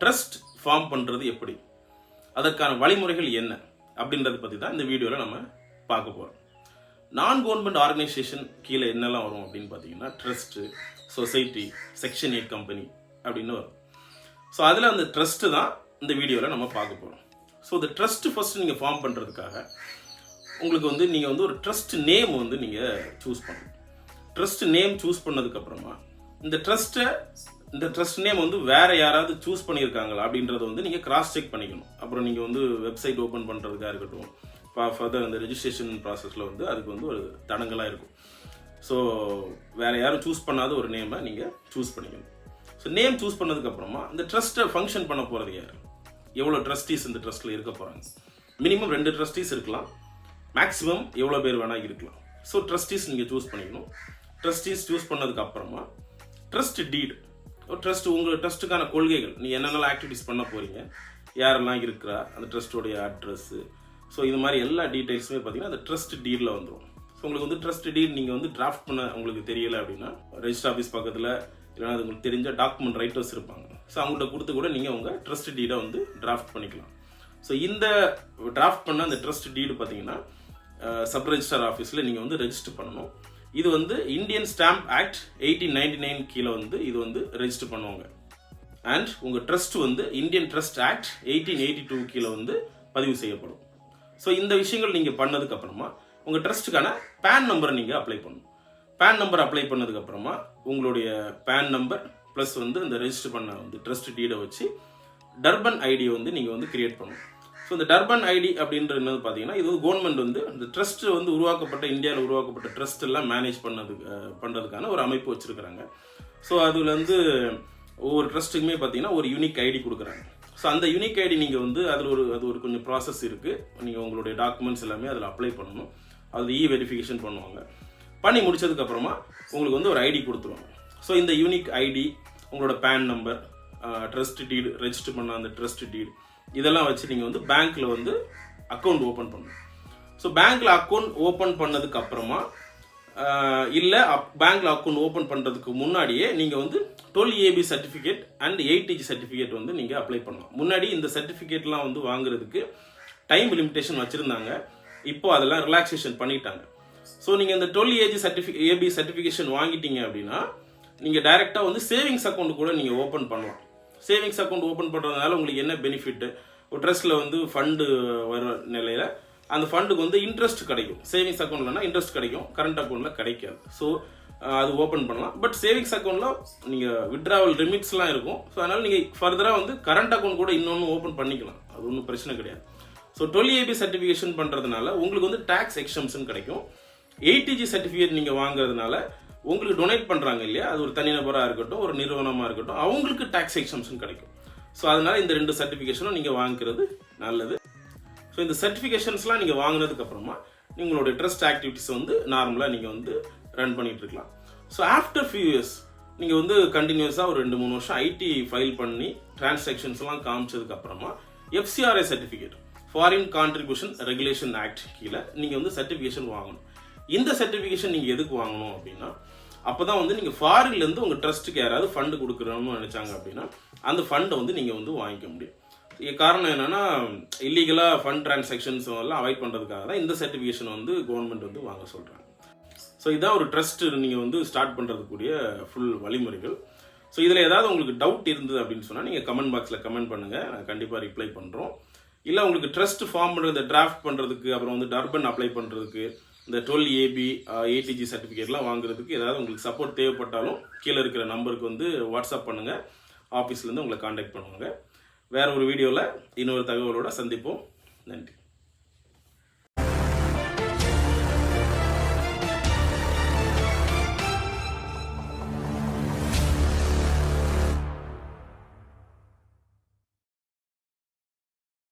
Trust form பண்ணுறது எப்படி? அதற்கான வழிமுறைகள் என்ன? அப்படின்றத பற்றி தான் இந்த வீடியோவில் நம்ம பார்க்க போகிறோம் நான் கவர்மெண்ட் ஆர்கனைசேஷன் கீழே என்னெல்லாம் வரும் அப்படின்னு பார்த்தீங்கன்னா trust society section eight company அப்படின்னு வரும். ஸோ அதில் அந்த ட்ரஸ்ட்டு தான் இந்த வீடியோவில் நம்ம பார்க்க போகிறோம் ஸோ இந்த ட்ரஸ்ட்டு ஃபஸ்ட்டு நீங்கள் ஃபார்ம் பண்ணுறதுக்காக உங்களுக்கு வந்து நீங்கள் வந்து ஒரு ட்ரஸ்ட் நேம் வந்து நீங்கள் சூஸ் பண்ணணும். ட்ரஸ்ட் நேம் சூஸ் பண்ணதுக்கப்புறமா இந்த ட்ரஸ்ட்டை இந்த ட்ரஸ்ட் நேம் வந்து வேற யாராவது சூஸ் பண்ணியிருக்காங்களா அப்படின்றத வந்து நீங்கள் கிராஸ் செக் பண்ணிக்கணும். அப்புறம் நீங்கள் வந்து வெப்சைட் ஓப்பன் பண்ணுறதுக்காக இருக்கட்டும் ஃபர்தர் அந்த ரெஜிஸ்ட்ரேஷன் ப்ராசஸில் வந்து அதுக்கு வந்து ஒரு தடங்கலாக இருக்கும். ஸோ வேற யாரும் சூஸ் பண்ணாத ஒரு நேமை நீங்கள் சூஸ் பண்ணிக்கணும். ஸோ நேம் சூஸ் பண்ணதுக்கப்புறமா இந்த ட்ரஸ்ட்டை ஃபங்க்ஷன் பண்ண போகிறது யார்? எவ்வளோ ட்ரஸ்டீஸ் இந்த ட்ரஸ்ட்டில் இருக்க போகிறாங்க மினிமம் ரெண்டு ட்ரஸ்டீஸ் இருக்கலாம். மேக்ஸிமம் எவ்வளோ பேர் வேணால் இருக்கலாம். ஸோ ட்ரஸ்டீஸ் நீங்கள் சூஸ் பண்ணிக்கணும். ட்ரஸ்டீஸ் சூஸ் பண்ணதுக்கு அப்புறமா ட்ரஸ்ட் டீட் ஒரு ட்ரஸ்ட் உங்கள் ட்ரஸ்ட்டுக்கான கொள்கைகள். நீ என்னென்னலாம் ஆக்டிவிட்டிஸ் பண்ண போகிறீங்க யாரெல்லாம் இருக்கிறா? அந்த ட்ரஸ்ட்டோடைய அட்ரஸ்ஸு ஸோ இது மாதிரி எல்லா டீட்டெயில்ஸுமே பார்த்தீங்கன்னா அந்த ட்ரஸ்ட் டீடில் வந்துடும் ஸோ உங்களுக்கு வந்து ட்ரஸ்ட் டீட் நீங்கள் வந்து டிராஃப்ட் பண்ண உங்களுக்கு தெரியலை அப்படின்னா ரெஜிஸ்டர் ஆஃபீஸ் பக்கத்தில் இல்லைன்னா அது உங்களுக்கு தெரிஞ்ச டாக்குமெண்ட் ரைட்டர்ஸ் இருப்பாங்க. ஸோ அவங்கள்ட்ட கொடுத்து கூட நீங்கள் உங்கள் ட்ரஸ்ட் டீடை வந்து டிராஃப்ட் பண்ணிக்கலாம். ஸோ இந்த டிராஃப்ட் பண்ண அந்த ட்ரஸ்ட் டீடு பார்த்தீங்கன்னா சப் ரெஜிஸ்டர் ஆஃபீஸில் நீங்கள் வந்து ரெஜிஸ்டர் பண்ணணும். இது வந்து Indian stamp act eighteen ninety nine கீழே வந்து இது வந்து ரெஜிஸ்டர் பண்ணுவாங்க. அண்ட் உங்கள் ட்ரஸ்ட் வந்து Indian trust act eighteen eighty two கீழே வந்து பதிவு செய்யப்படும். ஸோ இந்த விஷயங்கள் நீங்கள் பண்ணதுக்கு அப்புறமா உங்கள் ட்ரஸ்ட்டுக்கான பேன் நம்பரை நீங்கள் அப்ளை பண்ணணும். பேன் நம்பர் அப்ளை பண்ணதுக்கு அப்புறமா உங்களுடைய பேன் நம்பர் ப்ளஸ் வந்து இந்த ரெஜிஸ்டர் பண்ண வந்து ட்ரஸ்ட் டீடை வச்சு டர்பன் ஐடியை வந்து நீங்கள் வந்து கிரியேட் பண்ணணும். ஸோ இந்த டர்பன் ஐடி அப்படின்றது என்னது பார்த்தீங்கன்னா இது வந்து கவர்மெண்ட் வந்து இந்த ட்ரஸ்ட் வந்து உருவாக்கப்பட்ட இந்தியாவில் உருவாக்கப்பட்ட ட்ரஸ்ட் எல்லாம் மேனேஜ் பண்ணது பண்ணுறதுக்கான ஒரு அமைப்பு வச்சுருக்கிறாங்க. ஸோ அதில் வந்து ஒவ்வொரு ட்ரஸ்ட்டுக்குமே பார்த்தீங்கன்னா ஒரு யூனிக் ஐடி கொடுக்குறாங்க. ஸோ அந்த யூனிக் ஐடி நீங்கள் வந்து அதில் ஒரு அது ஒரு கொஞ்சம் ப்ராசஸ் இருக்குது நீங்கள் உங்களுடைய டாக்குமெண்ட்ஸ் எல்லாமே அதில் அப்ளை பண்ணணும். அதில் இ வெரிஃபிகேஷன் பண்ணுவாங்க. பண்ணி முடிச்சதுக்கப்புறமா உங்களுக்கு வந்து ஒரு ஐடி கொடுத்துருவாங்க. ஸோ இந்த யூனிக் ஐடி உங்களோட PAN number trust deed register பண்ண அந்த ட்ரஸ்ட் டீடு இதெல்லாம் வச்சு நீங்கள் வந்து பேங்க்கில் வந்து அக்கௌண்ட் ஓப்பன் பண்ணணும். ஸோ பேங்க்கில் அக்கௌண்ட் ஓப்பன் பண்ணதுக்கு அப்புறமா இல்லை அப் பேங்க்கில் அக்கௌண்ட் ஓப்பன் பண்ணுறதுக்கு முன்னாடியே நீங்கள் வந்து twelve A B certificate and eighty G certificate வந்து நீங்கள் அப்ளை பண்ணலாம். முன்னாடி இந்த சர்டிஃபிகேட்லாம் வந்து வாங்குறதுக்கு டைம் லிமிடேஷன் வச்சுருந்தாங்க. இப்போ அதெல்லாம் ரிலாக்ஸேஷன் பண்ணிட்டாங்க. ஸோ நீங்கள் இந்த டுவெல் ஏஜி சர்டிஃபி ஏபி சர்டிஃபிகேஷன் வாங்கிட்டீங்க அப்படின்னா நீங்கள் டைரெக்டாக வந்து சேவிங்ஸ் அக்கௌண்ட் கூட நீங்கள் ஓப்பன் பண்ணலாம். சேவிங்ஸ் அக்கௌண்ட் ஓப்பன் பண்ணுறதுனால உங்களுக்கு என்ன பெனிஃபிட்டு ஒரு ட்ரெஸ்ட்டில் வந்து ஃபண்டு வர நிலையில் அந்த ஃபண்டுக்கு வந்து இன்ட்ரெஸ்ட் கிடைக்கும். சேவிங்ஸ் அக்கௌண்ட்லனா இன்ட்ரெஸ்ட் கிடைக்கும். கரண்ட் அக்கௌண்ட்டில் கிடைக்காது. ஸோ அது ஓப்பன் பண்ணலாம். பட் சேவிங்ஸ் அக்கௌண்ட்டில் நீங்கள் விட்ராவல் ரிமிட்ஸ்லாம் இருக்கும். ஸோ அதனால் நீங்கள் ஃபர்தராக வந்து கரண்ட் அக்கௌண்ட் கூட இன்னொன்று ஓப்பன் பண்ணிக்கலாம். அது ஒன்றும் பிரச்சனை கிடையாது. ஸோ டுவெல் ஏபி சர்டிஃபிகேஷன் பண்ணுறதுனால உங்களுக்கு வந்து டேக்ஸ் எக்ஸம்ஷன் கிடைக்கும். எயிட்டிஜி சர்டிஃபிகேட் நீங்கள் வாங்குறதுனால உங்களுக்கு டொனேட் பண்ணுறாங்க இல்லையா? அது ஒரு தனிநபராக இருக்கட்டும் ஒரு நிறுவனமாக இருக்கட்டும் அவங்களுக்கு டேக்ஸ் எக்ஸம்ஷன் கிடைக்கும். ஸோ அதனால இந்த ரெண்டு சர்டிஃபிகேஷனும் நீங்கள் வாங்கிக்கிறது நல்லது. ஸோ இந்த சர்டிஃபிகேஷன்ஸ்லாம் நீங்கள் வாங்கினதுக்கப்புறமா உங்களுடைய ட்ரஸ்ட் ஆக்டிவிட்டிஸ் வந்து நார்மலாக நீங்கள் வந்து ரன் பண்ணிகிட்ருக்கலாம் இருக்கலாம். ஸோ ஆஃப்டர் ஃபியூ இயர்ஸ் நீங்கள் வந்து கண்டினியூஸாக ஒரு ரெண்டு மூணு வருஷம் ஐடி ஃபைல் பண்ணி டிரான்சாக்ஷன்ஸ்லாம் காமிச்சதுக்கப்புறமா FCRI certificate foreign contribution regulation act கீழே நீங்கள் வந்து சர்டிஃபிகேஷன் வாங்கணும். இந்த சர்டிஃபிகேஷன் நீங்கள் எதுக்கு வாங்கணும் அப்படின்னா அப்போ தான் வந்து நீங்கள் ஃபாரின்லேருந்து உங்கள் ட்ரஸ்ட்டுக்கு யாராவது ஃபண்டு கொடுக்குறோம்னு நினச்சாங்க அப்படின்னா அந்த ஃபண்டை வந்து நீங்கள் வந்து வாங்கிக்க முடியும். இது காரணம் என்னென்னா இல்லீகலாக ஃபண்ட் டிரான்சாக்ஷன்ஸ் எல்லாம் அவாய்ட் பண்ணுறதுக்காக தான் இந்த சர்டிஃபிகேஷன் வந்து கவர்மெண்ட் வந்து வாங்க சொல்கிறாங்க ஸோ இதான் ஒரு ட்ரஸ்ட் நீங்கள் வந்து ஸ்டார்ட் பண்ணுறதுக்குரிய ஃபுல் வழிமுறைகள். ஸோ இதில் ஏதாவது உங்களுக்கு டவுட் இருந்தது அப்படின்னு சொன்னால் நீங்கள் கமெண்ட் பாக்ஸில் கமெண்ட் பண்ணுங்கள் நான் கண்டிப்பாக ரிப்ளை பண்ணுறோம் இல்லை உங்களுக்கு ட்ரஸ்ட் ஃபார்ம் பண்ணுறது டிராஃப்ட் பண்ணுறதுக்கு அப்புறம் வந்து டர்பன் அப்ளை பண்ணுறதுக்கு இந்த டுவெல் ஏபி ஏடிஜி சர்டிஃபிகேட்லாம் வாங்குறதுக்கு ஏதாவது உங்களுக்கு சப்போர்ட் தேவைப்பட்டாலும் கீழே இருக்கிற நம்பருக்கு வந்து வாட்ஸ்அப் பண்ணுங்கள் ஆஃபீஸ்லேருந்து உங்களை காண்டாக்ட் பண்ணுவாங்க. வேறு ஒரு வீடியோவில் இன்னொரு தகவலோட சந்திப்போம். நன்றி.